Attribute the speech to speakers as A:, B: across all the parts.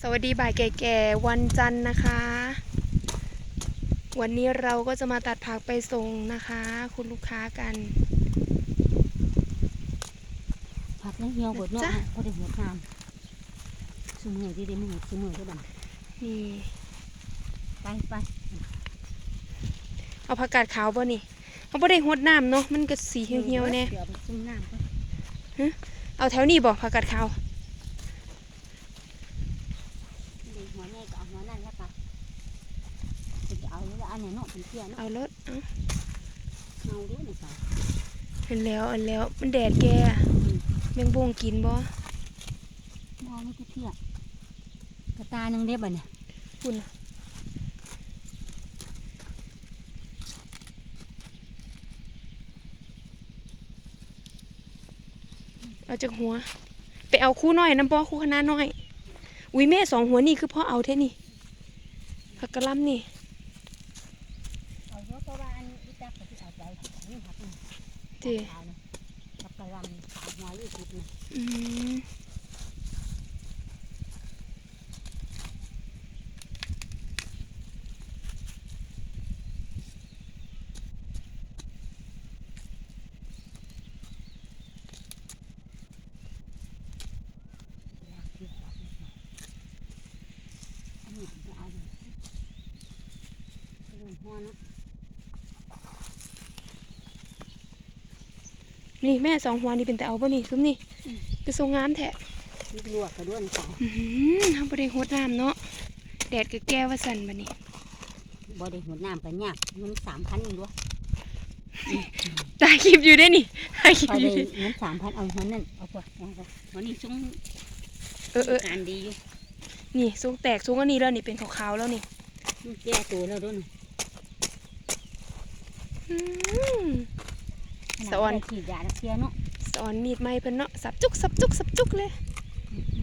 A: สวัสดีบ่ายแก่ๆวันจันทร์นะคะ วันนี้เราก็จะมาตัดผักไปส่งนะคะ คุณลูกค้ากัน
B: ผักนั่งเหี่ยวเบิดเนาะ
A: จ้ะ
B: เขาได้หัวทานสมือที่ได้มือสมือเท่าดำ
A: นี่
B: ไปไป
A: เอาผักกาดขาวบ่นี่เขาบ่ได้หดน้ำเนาะมันก็สีเหี่ยวๆแน่
B: เดี๋ยวไปซุ่มน้ำไป
A: เอาแถวนี้บ่ผักกาดขาว
B: ดูหัวแม่ก็เอาหัวนั่นแล้วกันจะเอาแล้วอั นไหนเนาะเป็นเที่ยเนาะ
A: เอารถเอา
B: เอาเด้อนี่ค่ะ
A: เห็นแล้วเห็นแล้วมันแดดแก่แมงบงกินบ่
B: มองไม่เที่ยกระตาหนึงเด้อบ่เนี่ย
A: คุณน่ะเอาจากหัว ไปเอาคู่น้อยน้ำบ่คู่คณะน้อย อุ้ยแม่สองหัวนี่คือพ่อเอาเท่นี่ผักกะหล่ำนี่
B: เจี ขาวนะกับกระหลำขาวหัวยี่สิบนะ
A: อืม
B: อยากกินผักนี่ค่ะอันนี้จะเอาอยู่เรื่องหัวเนาะ
A: นี่แม่สองหัวนี่เป็นแต่เอาป่ะนี่ซุ้มนี่คือทรงงามแท้
B: นี่ลวกกระด้วนใส่
A: อือหือทำประเด็นโคตรน้ำเนาะแดดก็แก้ว่าสั่นบัดนี้
B: บ่ได้หดน้ำกันยากเงินสามพันอีกด้วย
A: ตายคลิปอยู่ได้นี่ตายคลิป
B: พอ
A: อ
B: ได้
A: ยู่
B: เงินสามพันเอาหัวนั่นเอาไปเอาไปหัวนี้ชุ่ม
A: เออเออ
B: การดีอยู่
A: นี่ทรงแตกทรงอันนี้แล้วนี่เป็นขาวๆแล้วนี่
B: มันแก้ตัวแล้วด้วยนะ
A: อืม
B: ขนาด
A: สะออน
B: ได้ฉีดยาแล้วเสียเนาะ
A: สอนมีดไม้เพิ่นเนาะสับจุกสับจุกสับจุกเลย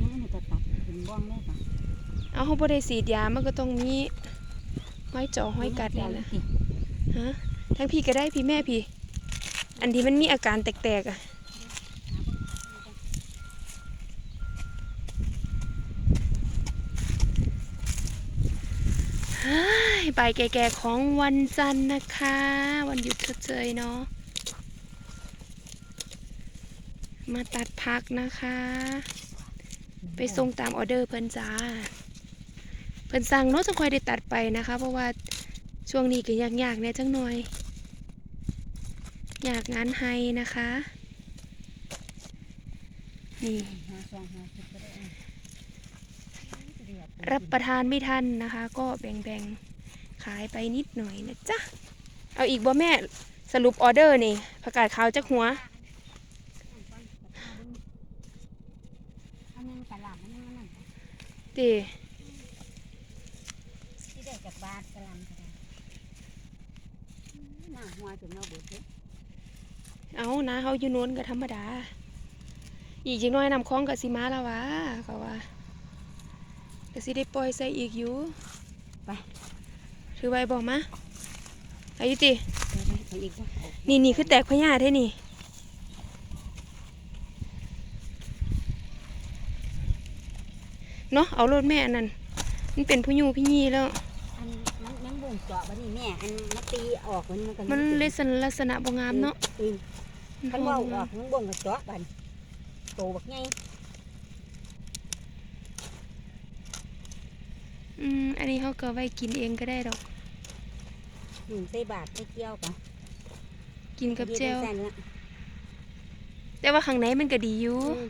B: นี่มันจะตัดเป็นบ้องได้ปะ
A: เอาเขาบ่ได้สีดยามันก็ต้องมีห้อยจ่อห้อยกัดนี่แหละฮะทั้งพี่ก็ได้พี่แม่พี่ อันที่มันมีอาการแตกๆอะเฮ้ยใบายแก่ๆของวันจันทร์นะคะ วันหยุดชดเชยเนาะ มาตัดพักนะคะ ไปส่งตามออเดอร์เพิ่นจ้า เพิ่นสั่งเนาะจะคอยได้ตัดไปนะคะ เพราะว่าช่วงนี้ก็ยากๆเนี่ยจังหน่อย อยากงานไฮนะคะนี่รับประทานไม่ทันนะคะ ก็แบ่งๆขายไปนิดหน่อยนะจ๊ะ เอาอีกบ่แม่สรุปออเดอร์นี่ผักกาดขาวจักหัว
B: อันนั้นกระหล่ำอันนั้นนั่น
A: ตี
B: ที่ได้จากบาทกระหล่ำกระหล่ำหน้าหัวจนเราเบิดเลย
A: เอานะเขาอยู่โน้นก็ธรรมดา อีกจังน้อยนำคล้องกับสิมาแล้ววะเขาว่าก็สิได้ปล่อยใส่อีกอยู่
B: ไป
A: ถือไว้บอกมาอายุติ
B: ไปไปไปอีกว่าเอา
A: นี่นี่คือแตกพญาเท่นี่ เนาะเอารถแม่อันนั้นมันเป็นผู้ยูพี่ยีแล้ว
B: อันมันมันบ่งเจาะบัดนี้แม่อันมาตีออกมันมันก็
A: มันเลยสันลักษณะบ่งามเนาะ
B: อืมคันเว่าออกมันบ่งกับเจาะบัดโตบักใหญ่
A: อืมอันนี้เขาก็ไว้กินเองก็ได้ดอก
B: หนึ่งใส่บาทใส่เกี่ยวกัน
A: กินกับเจล
B: แซ่นละ
A: แต่ว่าข้างในมันก็ดีอยู่
B: อืม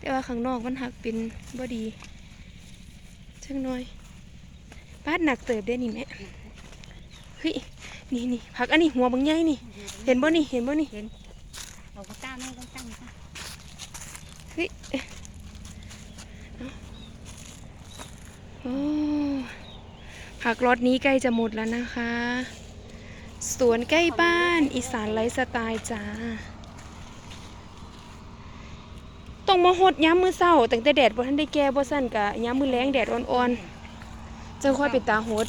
A: แต่ว่าข้างนอกมันหักเป็นบ่ดี จังหน่อยป้าดหนักเติบได้นี่แม่เฮ้ยนี่นี่ผักอันนี้หัวบางใหญ่นี่ เห็นบ่นี่เห็นบ่นี่
B: เอากระต้าไม่ต้องตั้งซะ
A: เฮ้ยโอ้ผักรถนี้ใกล้จะหมดแล้วนะคะ สวนใกล้บ้านอีสานไลฟ์สไตล์จ้า ต้องมาหดย้ำมือเศร้าตั้งแต่แดดบ่ทันได้แก่บ่สั่นกะย้ำมือแรงแดดอ่อนๆจะค่อยไปตาหด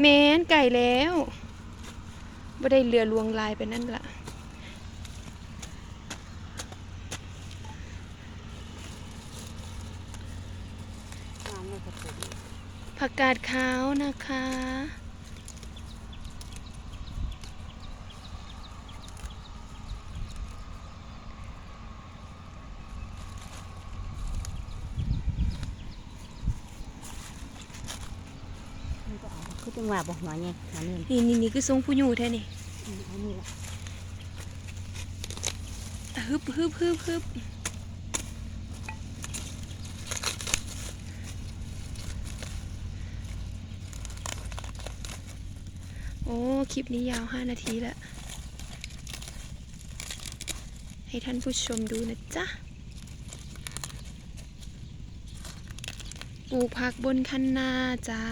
A: แมนไก่แล้วบ่ได้เรือลวงลายไปนั่นละผักกาดขาวนะคะ
B: จังหวะบอกหัวไงหัวนี่
A: นี่นี่นี่คือทรงผู้อยู่แท้นี่
B: อืมเอานี่ละ
A: อ่ฮึบฮึบฮึบฮึบโอ้ คลิปนี้ยาว5นาทีแล้ว ให้ท่านผู้ชมดูนะจ๊ะปลูกผักบนคันนาจ้า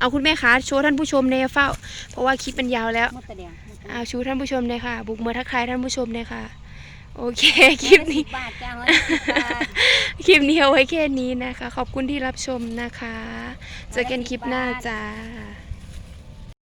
A: เอาคุณแม่คะโชว์ท่านผู้ชมในเฝ้า เพราะว่าคลิปมันยาวแล้ว
B: มดตะแดงมดตะแดง
A: เอาชูท่านผู้ชมเลยค่ะ บุกมาทักทายท่านผู้ชมเลยค่ะ โอเคคลิปนี้
B: บาทจ้าร้อยสิบบาท
A: คลิปนี้เอาไว้แค่นี้นะคะ ขอบคุณที่รับชมนะคะ เจอกันคลิปหน้าจ้า